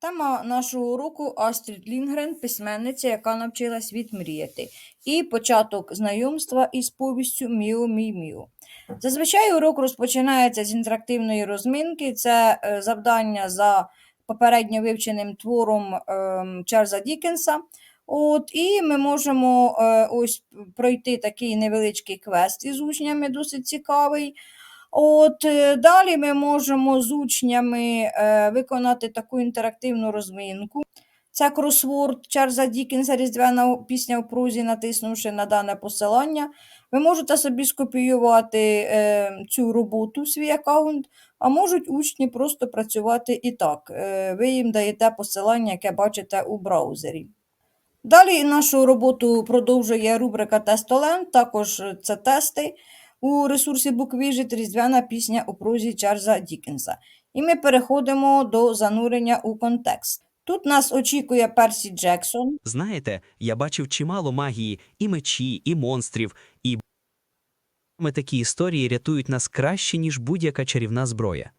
Тема нашого уроку Астрід Лінгрен, письменниця, яка навчила світ мріяти, і початок знайомства із повістю Міо Мій Міо. Зазвичай урок розпочинається з інтерактивної розминки. Це е, завдання за попередньо вивченим твором ем, Чарльза Дікенса. От, і ми можемо е, ось пройти такий невеличкий квест із учнями, досить цікавий. От е, далі ми можемо з учнями е, виконати таку інтерактивну розминку. Це кросворд Чарльза Дікенса Різдвяна пісня в прозі, натиснувши на дане посилання. Ви можете собі скопіювати е, цю роботу свій аккаунт, а можуть учні просто працювати і так. Е, ви їм даєте посилання, яке бачите у браузері. Далі нашу роботу продовжує рубрика Тестолен, також е, це тести у ресурсі BookVidget Різдвяна пісня у прозі Чарльза Дікенса. І ми переходимо до занурення у контекст. Тут нас очікує Персі Джексон. Знаєте, я бачив чимало магії, і мечі, і монстрів, і ми такі історії рятують нас краще, ніж будь-яка чарівна зброя.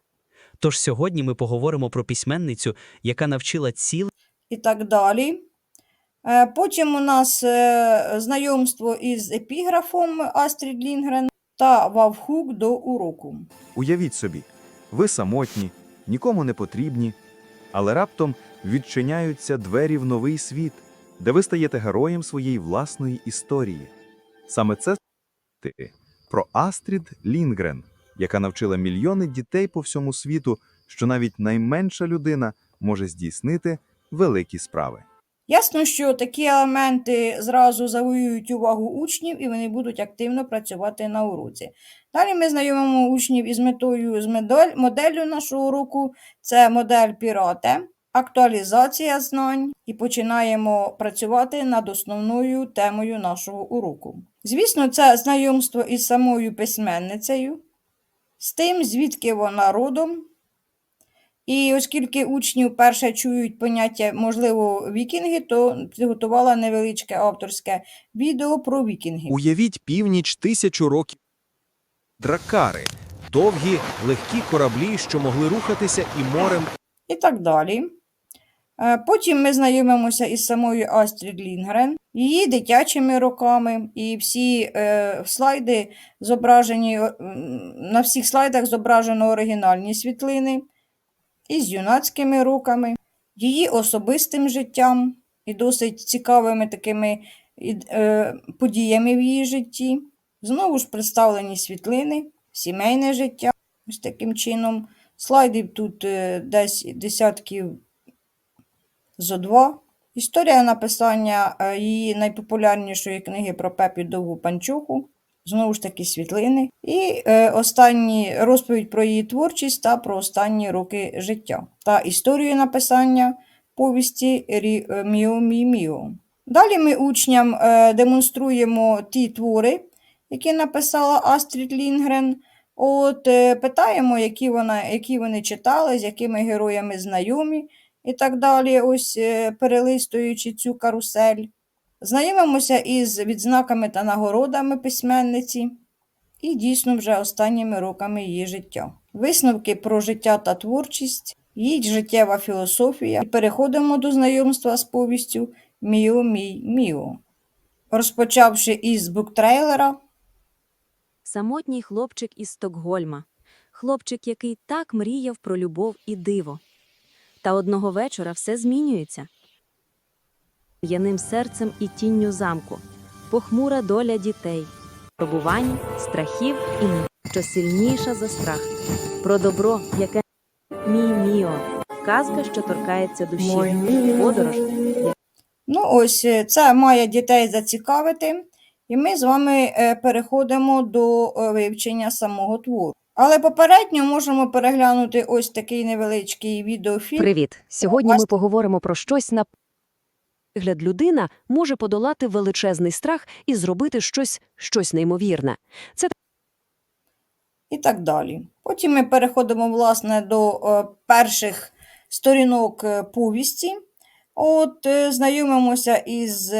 Тож сьогодні ми поговоримо про письменницю, яка навчила ціле і так далі. Е, Потім у нас е, знайомство із епіграфом Астрід Лінгрен та вавхук до уроку. Уявіть собі, ви самотні, нікому не потрібні, але раптом відчиняються двері в новий світ, де ви стаєте героєм своєї власної історії. Саме це про Астрід Лінгрен, яка навчила мільйони дітей по всьому світу, що навіть найменша людина може здійснити великі справи. Ясно, що такі елементи зразу завоюють увагу учнів і вони будуть активно працювати на уроці. Далі ми знайомимо учнів із метою з медаль- моделлю нашого уроку. Це модель Пірате, актуалізація знань, і починаємо працювати над основною темою нашого уроку. Звісно, це знайомство із самою письменницею, з тим, звідки вона родом. І оскільки учні вперше чують поняття, можливо, вікінги, то підготувала невеличке авторське відео про вікінгів. Уявіть північ тисячу років. Дракари довгі, легкі кораблі, що могли рухатися і морем, і так далі. Е, Потім ми знайомимося із самою Астрід Лінгрен, її дитячими роками, і всі е, слайди зображені, на всіх слайдах зображено оригінальні світлини із юнацькими роками, її особистим життям і досить цікавими такими е, подіями в її житті. Знову ж представлені світлини, сімейне життя. Ось таким чином. Слайдів тут е, десь десятків зо два. Історія написання е, її найпопулярнішої книги про Пепі Довгу Панчуху. Знову ж таки, світлини. І е, останні розповідь про її творчість та про останні роки життя. Та історію написання повісті е, Міо Мі Міо. Далі ми учням е, демонструємо ті твори, які написала Астрід Лінгрен. От е, питаємо, які, вона, які вони читали, з якими героями знайомі і так далі, ось е, перелистуючи цю карусель. Знайомимося із відзнаками та нагородами письменниці і дійсно вже останніми роками її життя. Висновки про життя та творчість, її життєва філософія. І переходимо до знайомства з повістю Міо Мій Міо. Розпочавши із буктрейлера, Самотній хлопчик із Стокгольма. Хлопчик, який так мріяв про любов і диво. Та одного вечора все змінюється. Яним серцем і тінню замку. Похмура доля дітей. Пробувань, страхів і не що сильніша за страх. Про добро, яке мій міо. Казка, що торкається душі. Подорож, Ну, ось е, це має дітей зацікавити, і ми з вами е, переходимо до е, вивчення самого твору. Але попередньо можемо переглянути ось такий невеличкий відеофільм. Привіт! Сьогодні ми поговоримо про щось на вигляд людина може подолати величезний страх і зробити щось, щось неймовірне. Це і так далі. Потім ми переходимо, власне, до е, перших сторінок е, повісті. От, е, знайомимося із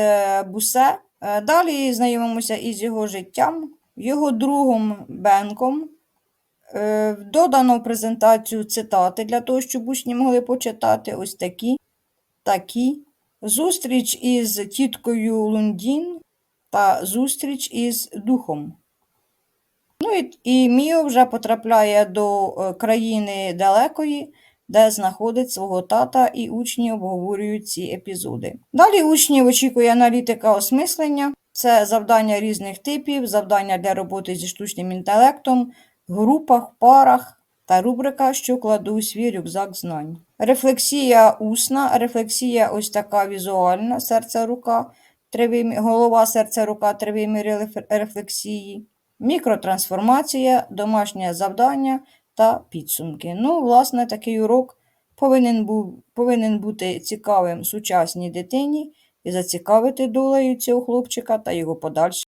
Бусе. Далі знайомимося із його життям, його другом Бенком, Додано в презентацію цитати для того, щоб учні могли почитати ось такі, такі. Зустріч із тіткою Лундін та зустріч із духом. Ну і, і Міо вже потрапляє до е, країни далекої, де знаходить свого тата, і учні обговорюють ці епізоди. Далі учнів очікує аналітика осмислення. Це завдання різних типів, завдання для роботи зі штучним інтелектом, в групах, парах та рубрика, що кладу у свій рюкзак знань. Рефлексія усна, рефлексія ось така візуальна, серце-рука, три голова, серце, рука, три рефлексії, мікротрансформація, домашнє завдання та підсумки. Ну, власне, такий урок повинен, був, повинен бути цікавим сучасній дитині і зацікавити долею цього хлопчика та його подальше.